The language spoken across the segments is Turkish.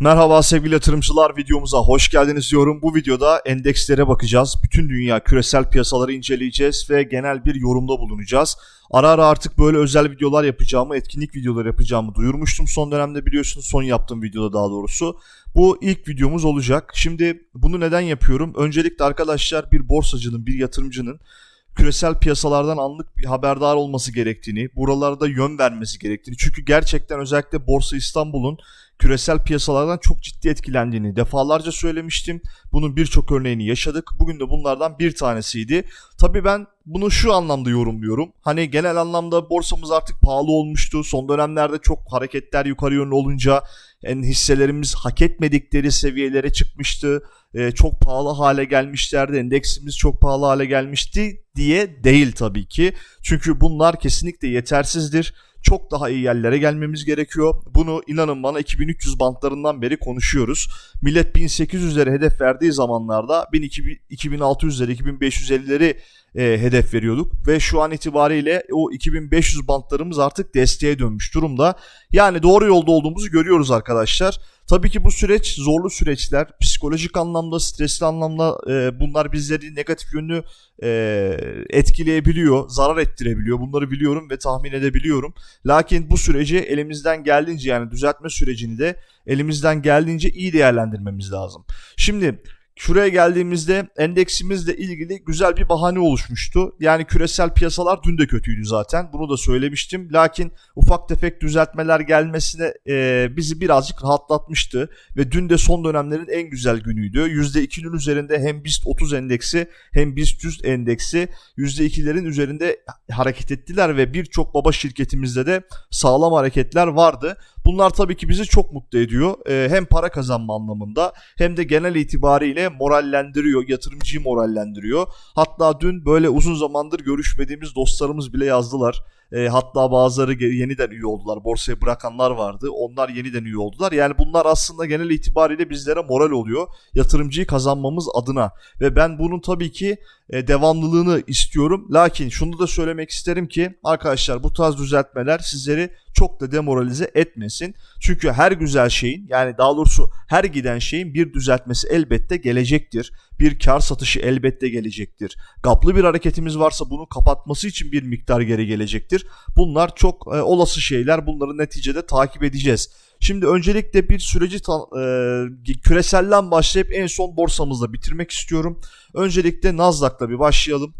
Merhaba sevgili yatırımcılar videomuza hoş geldiniz diyorum. Bu videoda endekslere bakacağız. Bütün dünya küresel piyasaları inceleyeceğiz ve genel bir yorumda bulunacağız. Ara ara artık böyle özel videolar yapacağımı, etkinlik videoları yapacağımı duyurmuştum son dönemde biliyorsunuz son yaptığım videoda daha doğrusu. Bu ilk videomuz olacak. Şimdi bunu neden yapıyorum? Öncelikle arkadaşlar bir borsacının, bir yatırımcının küresel piyasalardan anlık bir haberdar olması gerektiğini, buralarda yön vermesi gerektiğini. Çünkü gerçekten özellikle Borsa İstanbul'un küresel piyasalardan çok ciddi etkilendiğini defalarca söylemiştim. Bunun birçok örneğini yaşadık. Bugün de bunlardan bir tanesiydi. Tabii ben bunu şu anlamda yorumluyorum. Hani genel anlamda borsamız artık pahalı olmuştu. Son dönemlerde çok hareketler yukarı yönlü olunca en hisselerimiz hak etmedikleri seviyelere çıkmıştı. Ee, çok pahalı hale gelmişlerdi. Endeksimiz çok pahalı hale gelmişti diye değil tabii ki. Çünkü bunlar kesinlikle yetersizdir çok daha iyi yerlere gelmemiz gerekiyor. Bunu inanın bana 2300 bantlarından beri konuşuyoruz. Millet 1800'lere hedef verdiği zamanlarda 2600'leri 2550'leri e, hedef veriyorduk ve şu an itibariyle o 2500 bantlarımız artık desteğe dönmüş durumda. Yani doğru yolda olduğumuzu görüyoruz arkadaşlar. Tabii ki bu süreç zorlu süreçler. Psikolojik anlamda, stresli anlamda e, bunlar bizleri negatif yönlü e, etkileyebiliyor, zarar ettirebiliyor. Bunları biliyorum ve tahmin edebiliyorum. Lakin bu süreci elimizden geldiğince yani düzeltme sürecini de elimizden geldiğince iyi değerlendirmemiz lazım. Şimdi Şuraya geldiğimizde endeksimizle ilgili güzel bir bahane oluşmuştu. Yani küresel piyasalar dün de kötüydü zaten. Bunu da söylemiştim. Lakin ufak tefek düzeltmeler gelmesine e, bizi birazcık rahatlatmıştı. Ve dün de son dönemlerin en güzel günüydü. %2'nin üzerinde hem BIST 30 endeksi hem BIST 100 endeksi %2'lerin üzerinde hareket ettiler ve birçok baba şirketimizde de sağlam hareketler vardı. Bunlar tabii ki bizi çok mutlu ediyor. Ee, hem para kazanma anlamında hem de genel itibariyle morallendiriyor, yatırımcıyı morallendiriyor. Hatta dün böyle uzun zamandır görüşmediğimiz dostlarımız bile yazdılar. E, hatta bazıları yeniden üye oldular. Borsayı bırakanlar vardı. Onlar yeniden üye oldular. Yani bunlar aslında genel itibariyle bizlere moral oluyor. Yatırımcıyı kazanmamız adına. Ve ben bunun tabii ki e, devamlılığını istiyorum. Lakin şunu da söylemek isterim ki arkadaşlar bu tarz düzeltmeler sizleri çok da demoralize etmesin. Çünkü her güzel şeyin yani daha doğrusu her giden şeyin bir düzeltmesi elbette gelecektir. Bir kar satışı elbette gelecektir. Gaplı bir hareketimiz varsa bunu kapatması için bir miktar geri gelecektir. Bunlar çok e, olası şeyler. Bunları neticede takip edeceğiz. Şimdi öncelikle bir süreci e, küreselden başlayıp en son borsamızla bitirmek istiyorum. Öncelikle Nasdaq'la bir başlayalım.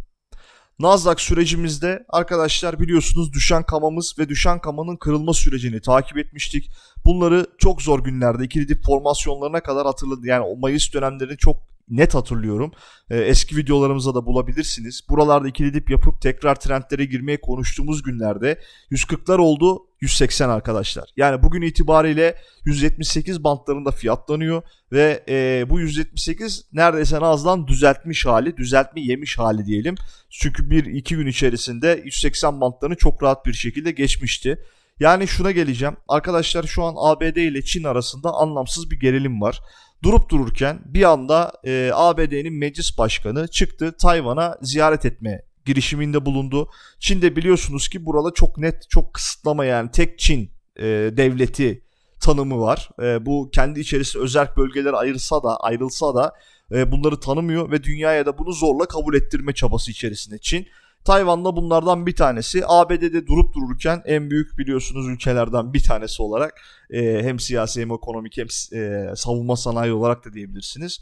Nasdaq sürecimizde arkadaşlar biliyorsunuz düşen kamamız ve düşen kamanın kırılma sürecini takip etmiştik. Bunları çok zor günlerde ikili dip formasyonlarına kadar hatırladı. Yani o Mayıs dönemlerini çok net hatırlıyorum. Ee, eski videolarımızda da bulabilirsiniz. Buralarda ikili dip yapıp tekrar trendlere girmeye konuştuğumuz günlerde 140'lar oldu 180 arkadaşlar. Yani bugün itibariyle 178 bantlarında fiyatlanıyor ve e, bu 178 neredeyse azdan düzeltmiş hali, düzeltme yemiş hali diyelim. Çünkü bir iki gün içerisinde 180 bantlarını çok rahat bir şekilde geçmişti. Yani şuna geleceğim. Arkadaşlar şu an ABD ile Çin arasında anlamsız bir gerilim var. Durup dururken bir anda e, ABD'nin meclis başkanı çıktı Tayvan'a ziyaret etme girişiminde bulundu. Çin'de biliyorsunuz ki burada çok net, çok kısıtlama yani tek Çin e, devleti tanımı var. E, bu kendi içerisinde özel bölgeler ayırsa da ayrılsa da e, bunları tanımıyor ve dünyaya da bunu zorla kabul ettirme çabası içerisinde Çin. Tayvan'da bunlardan bir tanesi. ABD'de durup dururken en büyük biliyorsunuz ülkelerden bir tanesi olarak e, hem siyasi hem ekonomik hem e, savunma sanayi olarak da diyebilirsiniz.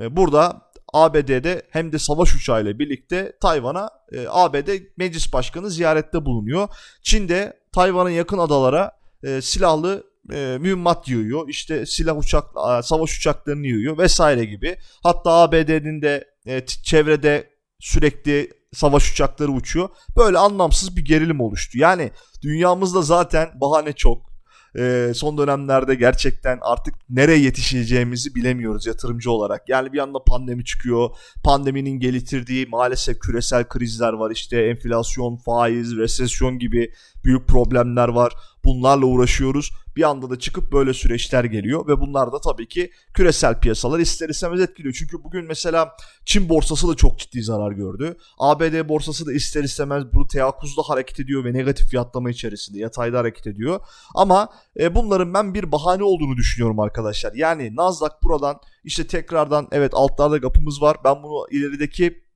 E, burada ABD'de hem de savaş uçağıyla birlikte Tayvan'a e, ABD Meclis Başkanı ziyarette bulunuyor. Çin'de Tayvan'ın yakın adalara e, silahlı e, mühimmat yığıyor. İşte silah uçak, savaş uçaklarını yığıyor vesaire gibi. Hatta ABD'nin de e, çevrede sürekli savaş uçakları uçuyor. Böyle anlamsız bir gerilim oluştu. Yani dünyamızda zaten bahane çok e, son dönemlerde gerçekten artık nereye yetişeceğimizi bilemiyoruz yatırımcı olarak. Yani bir anda pandemi çıkıyor. Pandeminin getirdiği maalesef küresel krizler var. İşte enflasyon, faiz, resesyon gibi büyük problemler var. Bunlarla uğraşıyoruz. Bir anda da çıkıp böyle süreçler geliyor ve bunlar da tabii ki küresel piyasalar ister istemez etkiliyor. Çünkü bugün mesela Çin borsası da çok ciddi zarar gördü. ABD borsası da ister istemez bu teyakkuzda hareket ediyor ve negatif fiyatlama içerisinde yatayda hareket ediyor. Ama e, bunların ben bir bahane olduğunu düşünüyorum arkadaşlar. Yani Nasdaq buradan işte tekrardan evet altlarda gapımız var. Ben bunu ilerideki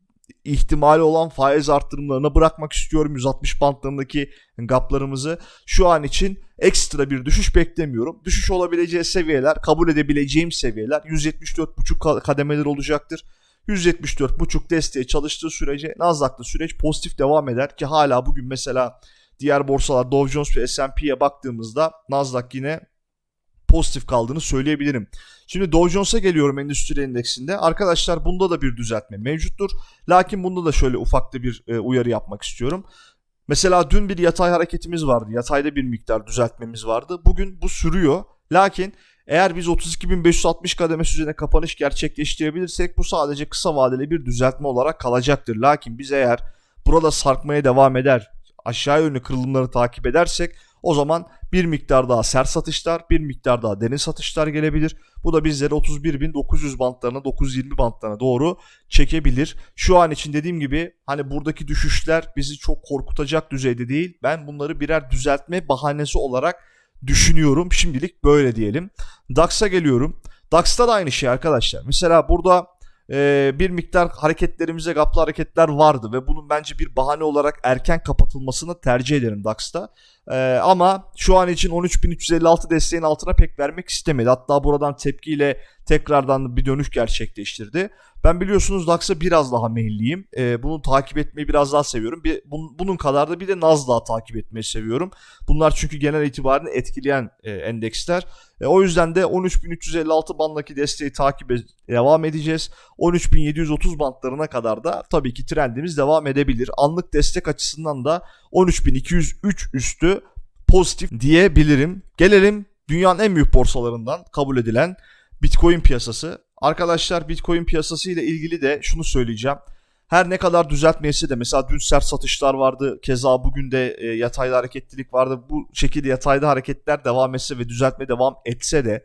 ihtimali olan faiz arttırımlarına bırakmak istiyorum 160 bantlarındaki gaplarımızı. Şu an için ekstra bir düşüş beklemiyorum. Düşüş olabileceği seviyeler, kabul edebileceğim seviyeler 174.5 kademeler olacaktır. 174.5 desteği çalıştığı sürece Nasdaq'ta süreç pozitif devam eder ki hala bugün mesela diğer borsalar Dow Jones ve S&P'ye baktığımızda Nasdaq yine pozitif kaldığını söyleyebilirim. Şimdi Dow Jones'a geliyorum endüstri endeksinde. Arkadaşlar bunda da bir düzeltme mevcuttur. Lakin bunda da şöyle ufak da bir e, uyarı yapmak istiyorum. Mesela dün bir yatay hareketimiz vardı. Yatayda bir miktar düzeltmemiz vardı. Bugün bu sürüyor. Lakin eğer biz 32.560 kademesi üzerine kapanış gerçekleştirebilirsek bu sadece kısa vadeli bir düzeltme olarak kalacaktır. Lakin biz eğer burada sarkmaya devam eder, aşağı yönlü kırılımları takip edersek o zaman bir miktar daha sert satışlar, bir miktar daha derin satışlar gelebilir. Bu da bizleri 31.900 bantlarına, 920 bantlarına doğru çekebilir. Şu an için dediğim gibi hani buradaki düşüşler bizi çok korkutacak düzeyde değil. Ben bunları birer düzeltme bahanesi olarak düşünüyorum. Şimdilik böyle diyelim. DAX'a geliyorum. DAX'ta da aynı şey arkadaşlar. Mesela burada e, bir miktar hareketlerimize gaplı hareketler vardı ve bunun bence bir bahane olarak erken kapatılmasını tercih ederim DAX'ta. E, ama şu an için 13.356 desteğin altına pek vermek istemedi. Hatta buradan tepkiyle tekrardan bir dönüş gerçekleştirdi. Ben biliyorsunuz DAX'a biraz daha meyilliyim. E, bunu takip etmeyi biraz daha seviyorum. Bir, bun, bunun kadar da bir de Nasdaq'ı takip etmeyi seviyorum. Bunlar çünkü genel itibariyle etkileyen e, endeksler. E, o yüzden de 13.356 bandaki desteği takip e- devam edeceğiz. 13.730 bantlarına kadar da tabii ki trendimiz devam edebilir. Anlık destek açısından da 13.203 üstü pozitif diyebilirim. Gelelim dünyanın en büyük borsalarından kabul edilen Bitcoin piyasası. Arkadaşlar Bitcoin piyasası ile ilgili de şunu söyleyeceğim. Her ne kadar düzeltmeyse de mesela dün sert satışlar vardı. Keza bugün de e, yatayda hareketlilik vardı. Bu şekilde yatayda hareketler devam etse ve düzeltme devam etse de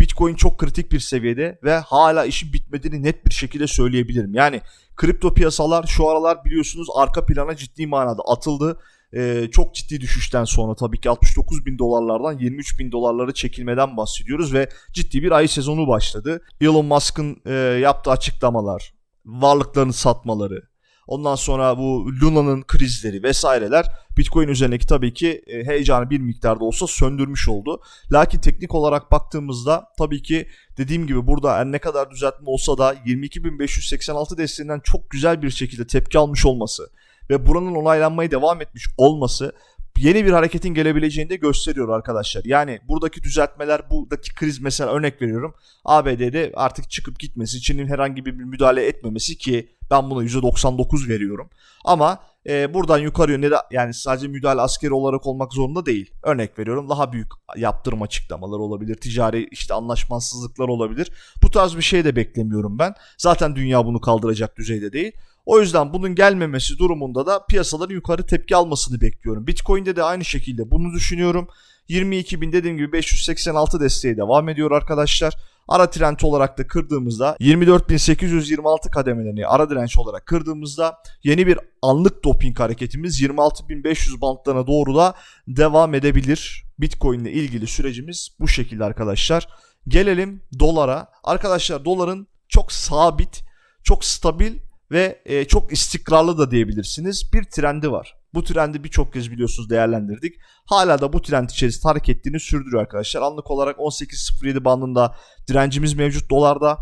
Bitcoin çok kritik bir seviyede ve hala işin bitmediğini net bir şekilde söyleyebilirim. Yani kripto piyasalar şu aralar biliyorsunuz arka plana ciddi manada atıldı. Ee, çok ciddi düşüşten sonra tabii ki 69 bin dolarlardan 23 bin dolarları çekilmeden bahsediyoruz ve ciddi bir ay sezonu başladı. Elon Musk'ın e, yaptığı açıklamalar, varlıklarını satmaları, ondan sonra bu Luna'nın krizleri vesaireler Bitcoin üzerindeki tabii ki e, heyecanı bir miktarda olsa söndürmüş oldu. Lakin teknik olarak baktığımızda tabii ki dediğim gibi burada her ne kadar düzeltme olsa da 22.586 desteğinden çok güzel bir şekilde tepki almış olması ve buranın onaylanmaya devam etmiş olması yeni bir hareketin gelebileceğini de gösteriyor arkadaşlar. Yani buradaki düzeltmeler, buradaki kriz mesela örnek veriyorum. ABD'de artık çıkıp gitmesi, Çin'in herhangi bir müdahale etmemesi ki ben buna %99 veriyorum. Ama e, buradan yukarı yönde de yani sadece müdahale askeri olarak olmak zorunda değil. Örnek veriyorum daha büyük yaptırım açıklamaları olabilir. Ticari işte anlaşmazsızlıklar olabilir. Bu tarz bir şey de beklemiyorum ben. Zaten dünya bunu kaldıracak düzeyde değil. O yüzden bunun gelmemesi durumunda da piyasaların yukarı tepki almasını bekliyorum. Bitcoin'de de aynı şekilde bunu düşünüyorum. 22.000 dediğim gibi 586 desteği devam ediyor arkadaşlar. Ara trend olarak da kırdığımızda 24.826 kademelerini ara direnç olarak kırdığımızda yeni bir anlık doping hareketimiz 26.500 bantlarına doğru da devam edebilir. Bitcoin ile ilgili sürecimiz bu şekilde arkadaşlar. Gelelim dolara. Arkadaşlar doların çok sabit, çok stabil ve e, çok istikrarlı da diyebilirsiniz. Bir trendi var. Bu trendi birçok kez biliyorsunuz değerlendirdik. Hala da bu trend içerisinde hareketliğini sürdürüyor arkadaşlar. Anlık olarak 18.07 bandında direncimiz mevcut dolarda.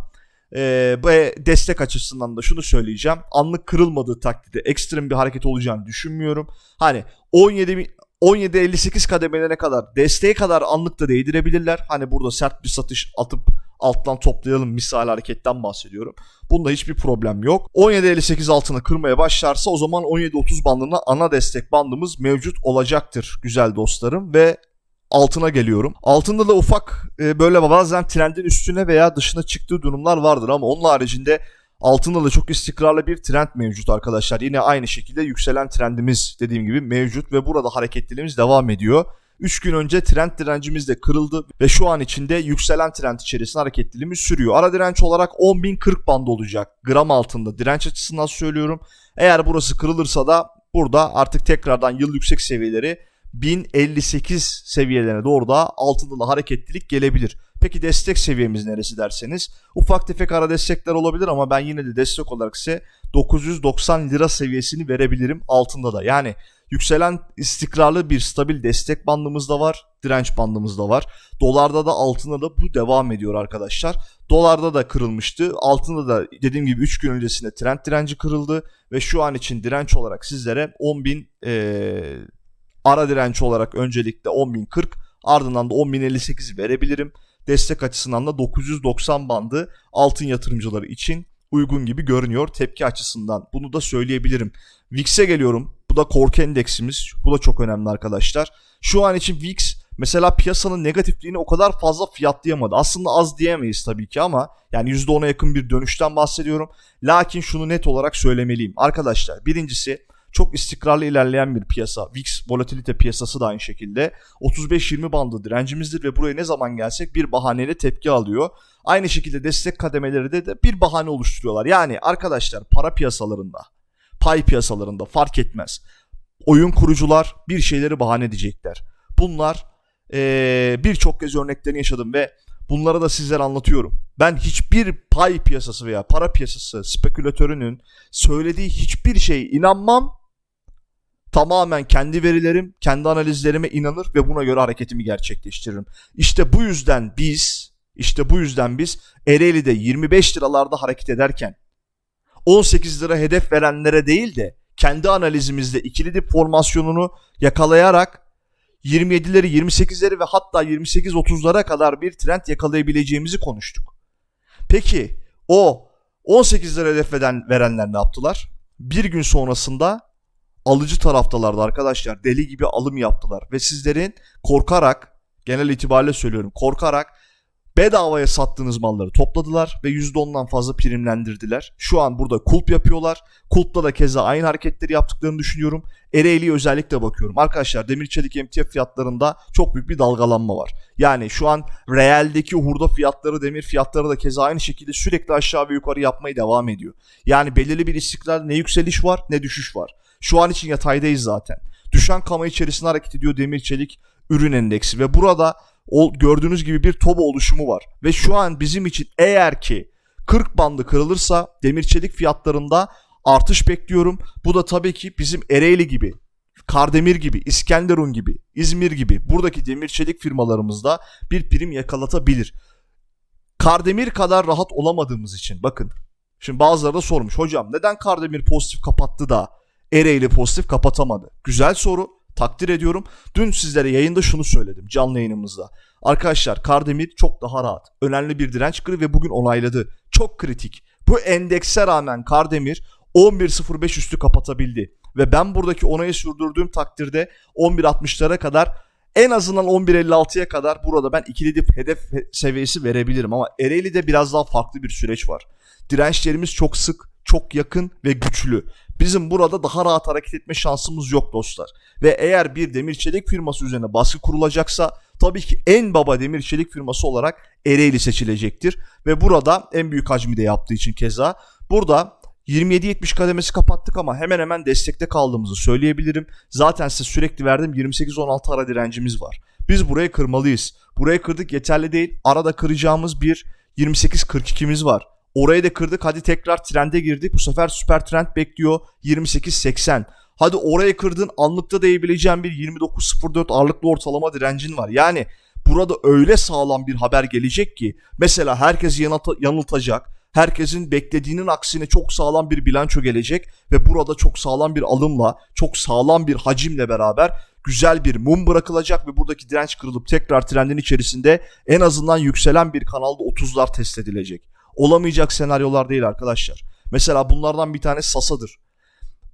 Ee, destek açısından da şunu söyleyeceğim. Anlık kırılmadığı takdirde ekstrem bir hareket olacağını düşünmüyorum. Hani 17 17.58 kademelerine kadar desteğe kadar anlıkta değdirebilirler. Hani burada sert bir satış atıp alttan toplayalım misal hareketten bahsediyorum. Bunda hiçbir problem yok. 17.58 altını kırmaya başlarsa o zaman 17.30 bandına ana destek bandımız mevcut olacaktır güzel dostlarım ve altına geliyorum. Altında da ufak e, böyle bazen trendin üstüne veya dışına çıktığı durumlar vardır ama onun haricinde altında da çok istikrarlı bir trend mevcut arkadaşlar. Yine aynı şekilde yükselen trendimiz dediğim gibi mevcut ve burada hareketliliğimiz devam ediyor. 3 gün önce trend direncimiz de kırıldı ve şu an içinde yükselen trend içerisinde hareketliliğimiz sürüyor. Ara direnç olarak 10.040 bandı olacak. Gram altında direnç açısından söylüyorum. Eğer burası kırılırsa da burada artık tekrardan yıl yüksek seviyeleri 1058 seviyelerine doğru da altında da hareketlilik gelebilir. Peki destek seviyemiz neresi derseniz ufak tefek ara destekler olabilir ama ben yine de destek olarak size 990 lira seviyesini verebilirim altında da. Yani yükselen istikrarlı bir stabil destek bandımız da var, direnç bandımız da var. Dolarda da altında da bu devam ediyor arkadaşlar. Dolarda da kırılmıştı. Altında da dediğim gibi 3 gün öncesinde trend direnci kırıldı ve şu an için direnç olarak sizlere 10.000 ee, ara direnç olarak öncelikle 10.040 ardından da 10.058 verebilirim. Destek açısından da 990 bandı altın yatırımcıları için uygun gibi görünüyor tepki açısından. Bunu da söyleyebilirim. VIX'e geliyorum. Bu da korku endeksimiz. Bu da çok önemli arkadaşlar. Şu an için VIX mesela piyasanın negatifliğini o kadar fazla fiyatlayamadı. Aslında az diyemeyiz tabii ki ama yani %10'a yakın bir dönüşten bahsediyorum. Lakin şunu net olarak söylemeliyim. Arkadaşlar birincisi çok istikrarlı ilerleyen bir piyasa. VIX volatilite piyasası da aynı şekilde. 35-20 bandı direncimizdir ve buraya ne zaman gelsek bir bahaneyle tepki alıyor. Aynı şekilde destek kademeleri de, de bir bahane oluşturuyorlar. Yani arkadaşlar para piyasalarında, pay piyasalarında fark etmez. Oyun kurucular bir şeyleri bahane edecekler. Bunlar ee, birçok kez örneklerini yaşadım ve bunları da sizlere anlatıyorum. Ben hiçbir pay piyasası veya para piyasası spekülatörünün söylediği hiçbir şeye inanmam tamamen kendi verilerim, kendi analizlerime inanır ve buna göre hareketimi gerçekleştiririm. İşte bu yüzden biz, işte bu yüzden biz Ereğli'de 25 liralarda hareket ederken 18 lira hedef verenlere değil de kendi analizimizde ikili dip formasyonunu yakalayarak 27'leri, 28'leri ve hatta 28-30'lara kadar bir trend yakalayabileceğimizi konuştuk. Peki o 18 lira hedef veren, verenler ne yaptılar? Bir gün sonrasında alıcı taraftalardı arkadaşlar. Deli gibi alım yaptılar. Ve sizlerin korkarak genel itibariyle söylüyorum korkarak bedavaya sattığınız malları topladılar ve %10'dan fazla primlendirdiler. Şu an burada kulp yapıyorlar. Kulp'ta da keza aynı hareketleri yaptıklarını düşünüyorum. Ereğli'ye özellikle bakıyorum. Arkadaşlar demir çelik emtia fiyatlarında çok büyük bir dalgalanma var. Yani şu an realdeki hurda fiyatları, demir fiyatları da keza aynı şekilde sürekli aşağı ve yukarı yapmaya devam ediyor. Yani belirli bir istikrar ne yükseliş var ne düşüş var. Şu an için yataydayız zaten. Düşen kama içerisinde hareket ediyor demir çelik ürün endeksi ve burada o gördüğünüz gibi bir toba oluşumu var. Ve şu an bizim için eğer ki 40 bandı kırılırsa demir çelik fiyatlarında artış bekliyorum. Bu da tabii ki bizim Ereğli gibi, Kardemir gibi, İskenderun gibi, İzmir gibi buradaki demir çelik firmalarımızda bir prim yakalatabilir. Kardemir kadar rahat olamadığımız için bakın. Şimdi bazıları da sormuş. Hocam neden Kardemir pozitif kapattı da Ereğli pozitif kapatamadı? Güzel soru. Takdir ediyorum. Dün sizlere yayında şunu söyledim canlı yayınımızda. Arkadaşlar Kardemir çok daha rahat. Önemli bir direnç kırı ve bugün onayladı. Çok kritik. Bu endekse rağmen Kardemir 11.05 üstü kapatabildi. Ve ben buradaki onayı sürdürdüğüm takdirde 11.60'lara kadar en azından 11.56'ya kadar burada ben ikili dip hedef seviyesi verebilirim. Ama Ereğli'de biraz daha farklı bir süreç var. Dirençlerimiz çok sık, çok yakın ve güçlü. Bizim burada daha rahat hareket etme şansımız yok dostlar. Ve eğer bir demir çelik firması üzerine baskı kurulacaksa tabii ki en baba demir çelik firması olarak Ereğli seçilecektir. Ve burada en büyük hacmi de yaptığı için keza burada 27-70 kademesi kapattık ama hemen hemen destekte kaldığımızı söyleyebilirim. Zaten size sürekli verdim 28-16 ara direncimiz var. Biz burayı kırmalıyız. Burayı kırdık yeterli değil. Arada kıracağımız bir 28-42'miz var. Orayı da kırdık. Hadi tekrar trende girdik. Bu sefer süper trend bekliyor. 28.80. Hadi orayı kırdın anlıkta değebileceğin bir 29.04 ağırlıklı ortalama direncin var. Yani burada öyle sağlam bir haber gelecek ki mesela herkes yanıltacak. Herkesin beklediğinin aksine çok sağlam bir bilanço gelecek ve burada çok sağlam bir alımla, çok sağlam bir hacimle beraber güzel bir mum bırakılacak ve buradaki direnç kırılıp tekrar trendin içerisinde en azından yükselen bir kanalda 30'lar test edilecek olamayacak senaryolar değil arkadaşlar. Mesela bunlardan bir tanesi Sasa'dır.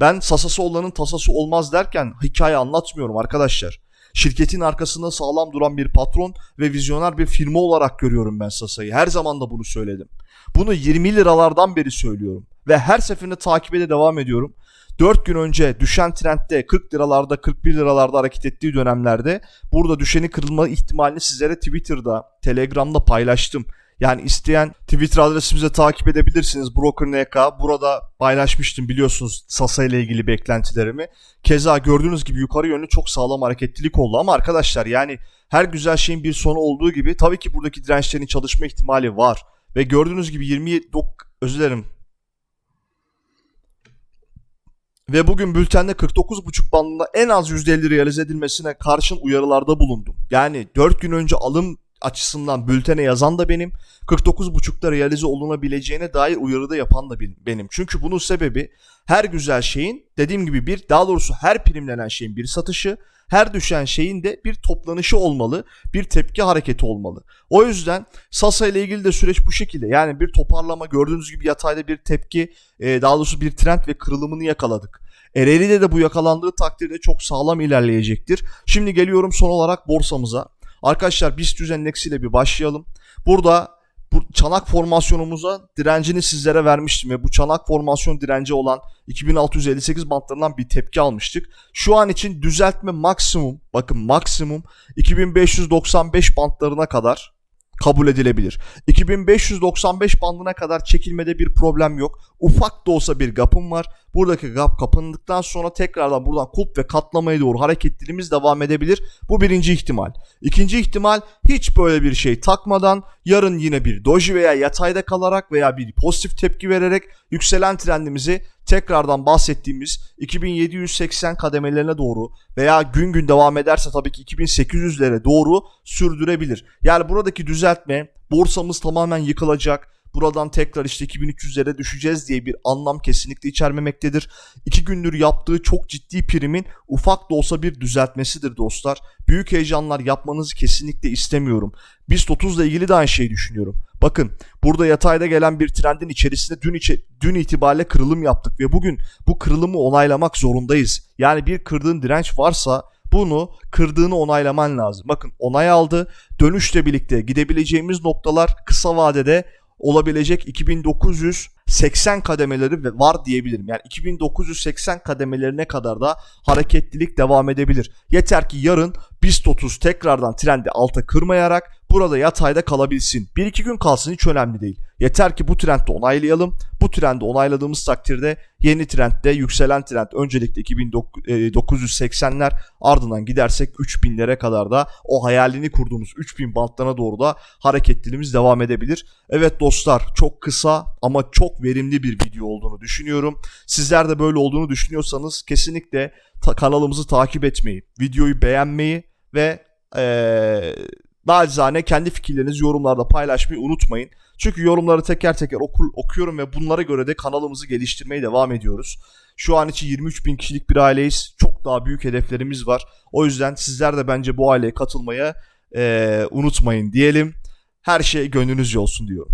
Ben Sasası olanın tasası olmaz derken hikaye anlatmıyorum arkadaşlar. Şirketin arkasında sağlam duran bir patron ve vizyoner bir firma olarak görüyorum ben Sasa'yı. Her zaman da bunu söyledim. Bunu 20 liralardan beri söylüyorum. Ve her seferinde takibe de devam ediyorum. 4 gün önce düşen trendde 40 liralarda 41 liralarda hareket ettiği dönemlerde burada düşeni kırılma ihtimalini sizlere Twitter'da, Telegram'da paylaştım. Yani isteyen Twitter adresimize takip edebilirsiniz. Broker NK. Burada paylaşmıştım biliyorsunuz Sasa ile ilgili beklentilerimi. Keza gördüğünüz gibi yukarı yönlü çok sağlam hareketlilik oldu ama arkadaşlar yani her güzel şeyin bir sonu olduğu gibi tabii ki buradaki dirençlerin çalışma ihtimali var. Ve gördüğünüz gibi 27 özür dilerim ve bugün bültende 49.5 bandında en az %50 realize edilmesine karşın uyarılarda bulundum. Yani 4 gün önce alım açısından bültene yazan da benim, 49.5'da realize olunabileceğine dair uyarıda yapan da benim. Çünkü bunun sebebi her güzel şeyin dediğim gibi bir daha doğrusu her primlenen şeyin bir satışı, her düşen şeyin de bir toplanışı olmalı, bir tepki hareketi olmalı. O yüzden Sasa ile ilgili de süreç bu şekilde. Yani bir toparlama gördüğünüz gibi yatayda bir tepki, daha doğrusu bir trend ve kırılımını yakaladık. Ereğli'de de bu yakalandığı takdirde çok sağlam ilerleyecektir. Şimdi geliyorum son olarak borsamıza. Arkadaşlar BIST endeksiyle bir başlayalım. Burada bu çanak formasyonumuza direncini sizlere vermiştim ve bu çanak formasyon direnci olan 2658 bantlarından bir tepki almıştık. Şu an için düzeltme maksimum bakın maksimum 2595 bantlarına kadar kabul edilebilir. 2595 bandına kadar çekilmede bir problem yok. Ufak da olsa bir gapım var. Buradaki gap kapandıktan sonra tekrardan buradan kulp ve katlamaya doğru hareketliliğimiz devam edebilir. Bu birinci ihtimal. İkinci ihtimal hiç böyle bir şey takmadan yarın yine bir doji veya yatayda kalarak veya bir pozitif tepki vererek yükselen trendimizi tekrardan bahsettiğimiz 2780 kademelerine doğru veya gün gün devam ederse tabii ki 2800'lere doğru sürdürebilir. Yani buradaki düzeltme borsamız tamamen yıkılacak buradan tekrar işte 2300'lere düşeceğiz diye bir anlam kesinlikle içermemektedir. İki gündür yaptığı çok ciddi primin ufak da olsa bir düzeltmesidir dostlar. Büyük heyecanlar yapmanızı kesinlikle istemiyorum. BIST 30 ile ilgili de aynı şeyi düşünüyorum. Bakın burada yatayda gelen bir trendin içerisinde dün, içe, dün itibariyle kırılım yaptık ve bugün bu kırılımı onaylamak zorundayız. Yani bir kırdığın direnç varsa bunu kırdığını onaylaman lazım. Bakın onay aldı. Dönüşle birlikte gidebileceğimiz noktalar kısa vadede olabilecek 2980 kademeleri var diyebilirim. Yani 2980 kademelerine kadar da hareketlilik devam edebilir. Yeter ki yarın BIST 30 tekrardan trendi alta kırmayarak burada yatayda kalabilsin. 1-2 gün kalsın hiç önemli değil. Yeter ki bu trendi onaylayalım. Bu trendi onayladığımız takdirde yeni trendde yükselen trend öncelikle 2980'ler ardından gidersek 3000'lere kadar da o hayalini kurduğumuz 3000 bantlarına doğru da hareketliliğimiz devam edebilir. Evet dostlar çok kısa ama çok verimli bir video olduğunu düşünüyorum. Sizler de böyle olduğunu düşünüyorsanız kesinlikle ta- kanalımızı takip etmeyi, videoyu beğenmeyi ve ee, Nacizane kendi fikirlerinizi yorumlarda paylaşmayı unutmayın. Çünkü yorumları teker teker okur, okuyorum ve bunlara göre de kanalımızı geliştirmeye devam ediyoruz. Şu an için 23 bin kişilik bir aileyiz. Çok daha büyük hedeflerimiz var. O yüzden sizler de bence bu aileye katılmaya e, unutmayın diyelim. Her şey gönlünüzce olsun diyorum.